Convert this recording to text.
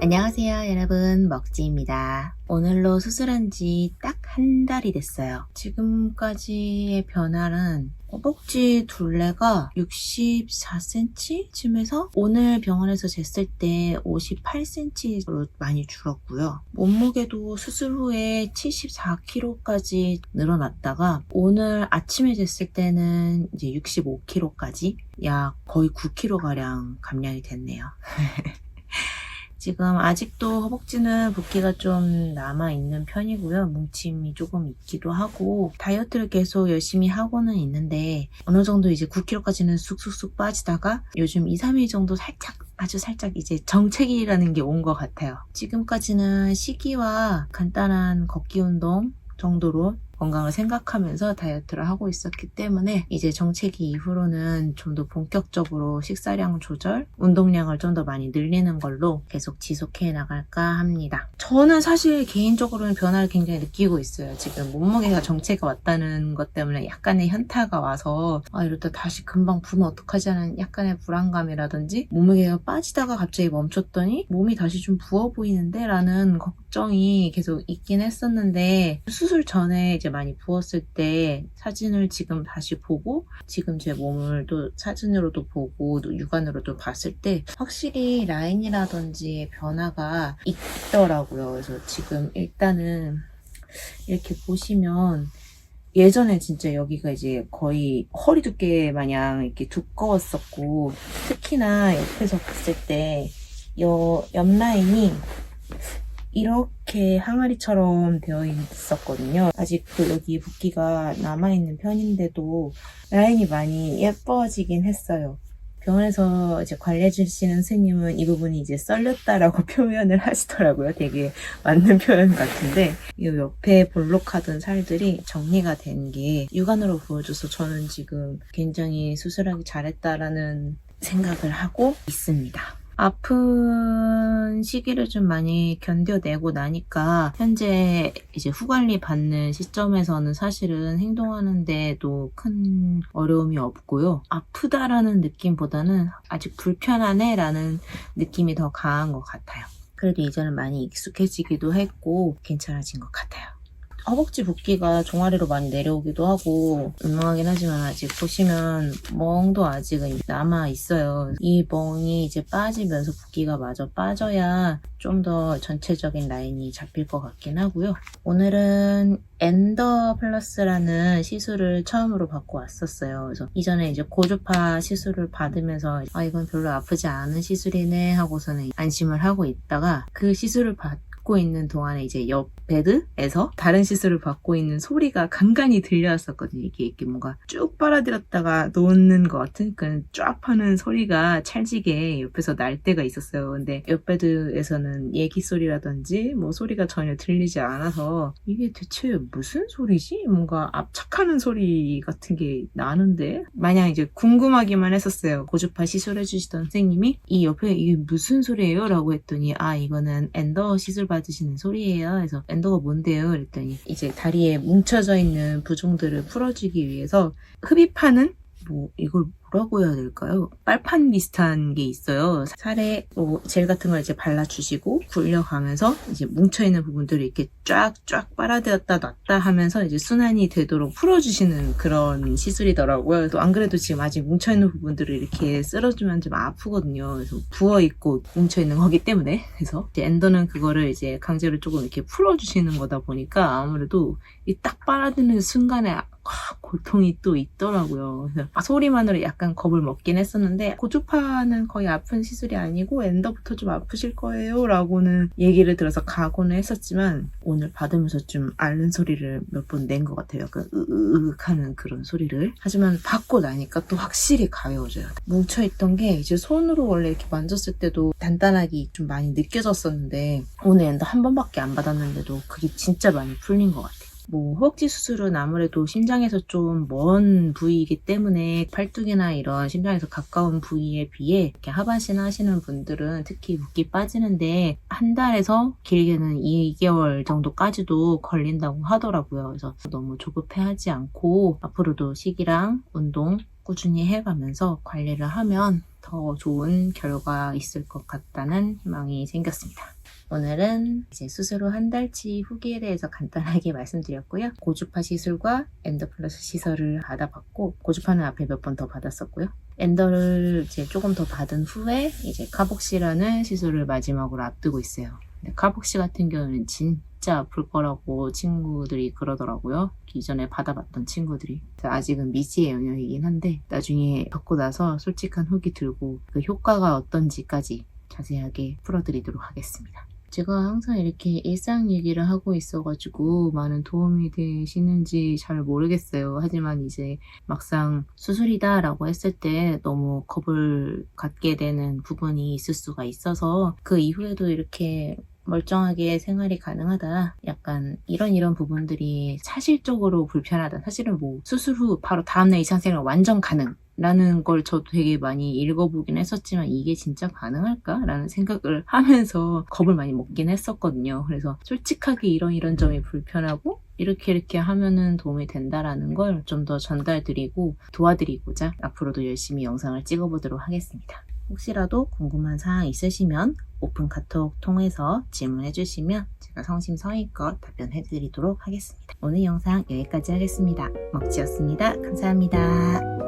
안녕하세요 여러분 먹지입니다. 오늘로 수술한 지 딱 한 달이 됐어요. 지금까지의 변화는 허벅지 둘레가 64cm쯤에서 오늘 병원에서 쟀을 때 58cm로 많이 줄었고요. 몸무게도 수술 후에 74kg까지 늘어났다가 오늘 아침에 쟀을 때는 이제 65kg까지 약 거의 9kg가량 감량이 됐네요. 지금 아직도 허벅지는 붓기가 좀 남아있는 편이고요. 뭉침이 조금 있기도 하고 다이어트를 계속 열심히 하고는 있는데 어느 정도 이제 9kg까지는 쑥쑥쑥 빠지다가 요즘 2, 3일 정도 살짝 아주 살짝 이제 정체기라는 게 온 것 같아요. 지금까지는 시기와 간단한 걷기 운동 정도로 건강을 생각하면서 다이어트를 하고 있었기 때문에 이제 정체기 이후로는 좀 더 본격적으로 식사량 조절, 운동량을 좀 더 많이 늘리는 걸로 계속 지속해 나갈까 합니다. 저는 사실 개인적으로는 변화를 굉장히 느끼고 있어요. 지금 몸무게가 정체가 왔다는 것 때문에 약간의 현타가 와서 아 이러다 다시 금방 부면 어떡하지 하는 약간의 불안감이라든지 몸무게가 빠지다가 갑자기 멈췄더니 몸이 다시 좀 부어 보이는데 라는 걱 정이 계속 있긴 했었는데 수술 전에 이제 많이 부었을 때 사진을 지금 다시 보고 지금 제 몸을 또 사진으로도 보고 또 육안으로도 봤을 때 확실히 라인이라든지 변화가 있더라고요. 그래서 지금 일단은 이렇게 보시면 예전에 진짜 여기가 이제 거의 허리 두께 마냥 이렇게 두꺼웠었고 특히나 옆에서 봤을 때 여, 옆 라인이 이렇게 항아리처럼 되어 있었거든요. 아직도 여기 붓기가 남아있는 편인데도 라인이 많이 예뻐지긴 했어요. 병원에서 이제 관리해 주시는 스님은 이 부분이 이제 썰렸다라고 표현을 하시더라고요. 되게 맞는 표현 같은데 이 옆에 볼록하던 살들이 정리가 된 게 육안으로 보여줘서 저는 지금 굉장히 수술하기 잘했다라는 생각을 하고 있습니다. 아픈 시기를 좀 많이 견뎌내고 나니까 현재 이제 후관리 받는 시점에서는 사실은 행동하는데도 큰 어려움이 없고요. 아프다라는 느낌보다는 아직 불편하네 라는 느낌이 더 강한 것 같아요. 그래도 이제는 많이 익숙해지기도 했고 괜찮아진 것 같아요. 허벅지 붓기가 종아리로 많이 내려오기도 하고 운동하긴 하지만 아직 보시면 멍도 아직은 남아 있어요. 이 멍이 이제 빠지면서 붓기가 마저 빠져야 좀 더 전체적인 라인이 잡힐 것 같긴 하고요. 오늘은 엔더 플러스라는 시술을 처음으로 받고 왔었어요. 그래서 이전에 이제 고주파 시술을 받으면서 아 이건 별로 아프지 않은 시술이네 하고서는 안심을 하고 있다가 그 시술을 받 받고 있는 동안에 이제 옆 베드에서 다른 시술을 받고 있는 소리가 간간히 들려왔었거든요. 이게 이렇게 뭔가 쭉 빨아들였다가 놓는 것 같은 그런 쫙 하는 소리가 찰지게 옆에서 날 때가 있었어요. 근데 옆 베드에서는 얘기 소리라든지 뭐 소리가 전혀 들리지 않아서 이게 대체 무슨 소리지? 뭔가 압착하는 소리 같은 게 나는데 마냥 이제 궁금하기만 했었어요. 고주파 시술해 주시던 선생님이 이 옆에 이게 무슨 소리예요? 라고 했더니 아 이거는 엔더 시술 받 으시는 소리예요. 그래서 엔더가 뭔데요? 그랬더니 이제 다리에 뭉쳐져 있는 부종들을 풀어주기 위해서 흡입하는 뭐 이걸 뭐라고 해야 될까요? 빨판 비슷한 게 있어요. 살에 뭐 젤 같은 걸 이제 발라주시고 굴려가면서 이제 뭉쳐있는 부분들을 이렇게 쫙쫙 빨아들였다 놨다 하면서 이제 순환이 되도록 풀어주시는 그런 시술이더라고요. 그래서 안 그래도 지금 아직 뭉쳐있는 부분들을 이렇게 쓸어주면 좀 아프거든요. 그래서 부어있고 뭉쳐있는 거기 때문에 그래서 엔더는 그거를 이제 강제로 조금 이렇게 풀어주시는 거다 보니까 아무래도 이 딱 빨아드는 순간에 아, 고통이 또 있더라고요. 그래서 소리만으로 약간 겁을 먹긴 했었는데 고주파는 거의 아픈 시술이 아니고 엔더부터 좀 아프실 거예요 라고는 얘기를 들어서 가고는 했었지만 오늘 받으면서 좀 앓는 소리를 몇 번 낸 것 같아요. 약간 으윽 하는 그런 소리를. 하지만 받고 나니까 또 확실히 가벼워져요. 뭉쳐있던 게 이제 손으로 원래 이렇게 만졌을 때도 단단하게 좀 많이 느껴졌었는데 오늘 엔더 한 번밖에 안 받았는데도 그게 진짜 많이 풀린 것 같아요. 뭐 허벅지 수술은 아무래도 심장에서 좀 먼 부위이기 때문에 팔뚝이나 이런 심장에서 가까운 부위에 비해 이렇게 하반신 하시는 분들은 특히 붓기 빠지는데 한 달에서 길게는 2개월 정도까지도 걸린다고 하더라고요. 그래서 너무 조급해하지 않고 앞으로도 식이랑 운동 꾸준히 해가면서 관리를 하면 더 좋은 결과 있을 것 같다는 희망이 생겼습니다. 오늘은 이제 수술 후 한 달치 후기에 대해서 간단하게 말씀드렸고요. 고주파 시술과 엔더플러스 시설을 받아봤고 고주파는 앞에 몇 번 더 받았었고요. 엔더를 이제 조금 더 받은 후에 이제 카복시라는 시술을 마지막으로 앞두고 있어요. 근데 카복시 같은 경우는 진짜 아플 거라고 친구들이 그러더라고요. 기존에 받아봤던 친구들이. 아직은 미지의 영역이긴 한데 나중에 받고 나서 솔직한 후기 들고 그 효과가 어떤지까지 자세하게 풀어드리도록 하겠습니다. 제가 항상 이렇게 일상 얘기를 하고 있어가지고 많은 도움이 되시는지 잘 모르겠어요. 하지만 이제 막상 수술이다라고 했을 때 너무 겁을 갖게 되는 부분이 있을 수가 있어서 그 이후에도 이렇게 멀쩡하게 생활이 가능하다. 약간 이런 이런 부분들이 사실적으로 불편하다. 사실은 뭐 수술 후 바로 다음날 일상생활 완전 가능. 라는 걸 저도 되게 많이 읽어보긴 했었지만 이게 진짜 가능할까? 라는 생각을 하면서 겁을 많이 먹긴 했었거든요. 그래서 솔직하게 이런 이런 점이 불편하고 이렇게 이렇게 하면은 도움이 된다라는 걸 좀 더 전달드리고 도와드리고자 앞으로도 열심히 영상을 찍어보도록 하겠습니다. 혹시라도 궁금한 사항 있으시면 오픈 카톡 통해서 질문해 주시면 제가 성심성의껏 답변해 드리도록 하겠습니다. 오늘 영상 여기까지 하겠습니다. 먹지였습니다. 감사합니다.